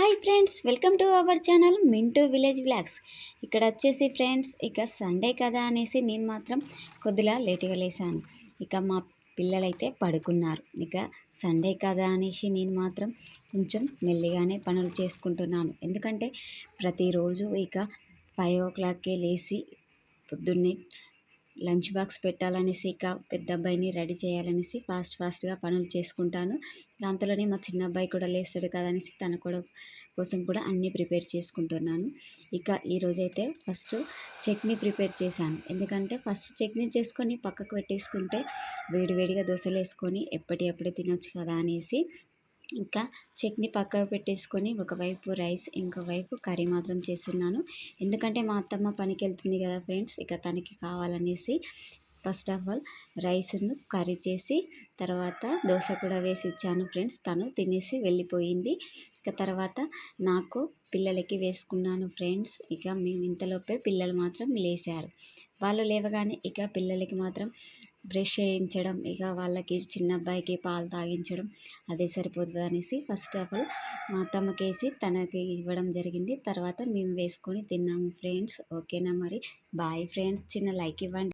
Hi friends welcome to our channel Mintu village vlogs ఇక్కడ వచ్చేసి friends ఇక Sunday కదా అనేసి నేను మాత్రం కొద్దిగా లేటుగా లేసాను. ఇక మా పిల్లలైతే పడుకున్నారు. ఇక సండే కదా అనేసి నేను మాత్రం కొంచెం మెల్లిగానే పనులు చేసుకుంటున్నాను. ఎందుకంటే ప్రతిరోజు ఇక ఫైవ్ ఓ క్లాక్కే లేచి పొద్దున్నే లంచ్ బాక్స్ పెట్టాలనేసి ఇక పెద్ద అబ్బాయిని రెడీ చేయాలనేసి ఫాస్ట్ ఫాస్ట్గా పనులు చేసుకుంటాను. దాంతోనే మా చిన్న అబ్బాయి కూడా లేస్తాడు కదా అనేసి తన కూడా కోసం కూడా అన్నీ ప్రిపేర్ చేసుకుంటున్నాను. ఇక ఈరోజైతే ఫస్ట్ చట్నీ ప్రిపేర్ చేశాను. ఎందుకంటే ఫస్ట్ చట్నీ చేసుకొని పక్కకు పెట్టేసుకుంటే వేడివేడిగా దోశలు వేసుకొని ఎప్పటికప్పుడే తినొచ్చు కదా అనేసి ఇంకా చట్నీ పక్కకు పెట్టేసుకొని ఒకవైపు రైస్ ఇంకోవైపు కర్రీ మాత్రం చేస్తున్నాను. ఎందుకంటే మా అత్తమ్మ పనికి వెళ్తుంది కదా ఫ్రెండ్స్ ఇక తనకి కావాలనేసి ఫస్ట్ ఆఫ్ ఆల్ రైస్ను కర్రీ చేసి తర్వాత దోశ కూడా వేసి ఇచ్చాను ఫ్రెండ్స్. తను తినేసి వెళ్ళిపోయింది. ఇక తర్వాత నాకు పిల్లలకి వేసుకున్నాను ఫ్రెండ్స్. ఇక మేము ఇంతలోపే పిల్లలు మాత్రం లేచారు వాళ్ళు లేవగానే ఇక పిల్లలకి మాత్రం బ్రష్ చేయించడం ఇక వాళ్ళకి చిన్న అబ్బాయికి పాలు తాగించడం అదే సరిపోతుంది అనేసి ఫస్ట్ ఆఫ్ ఆల్ మా అత్తమ్మకి వేసి తనకి ఇవ్వడం జరిగింది. తర్వాత మేము వేసుకొని తిన్నాము ఫ్రెండ్స్ ఓకేనా మరి? బాయ్ ఫ్రెండ్స్ చిన్న లైక్ ఇవ్వండి.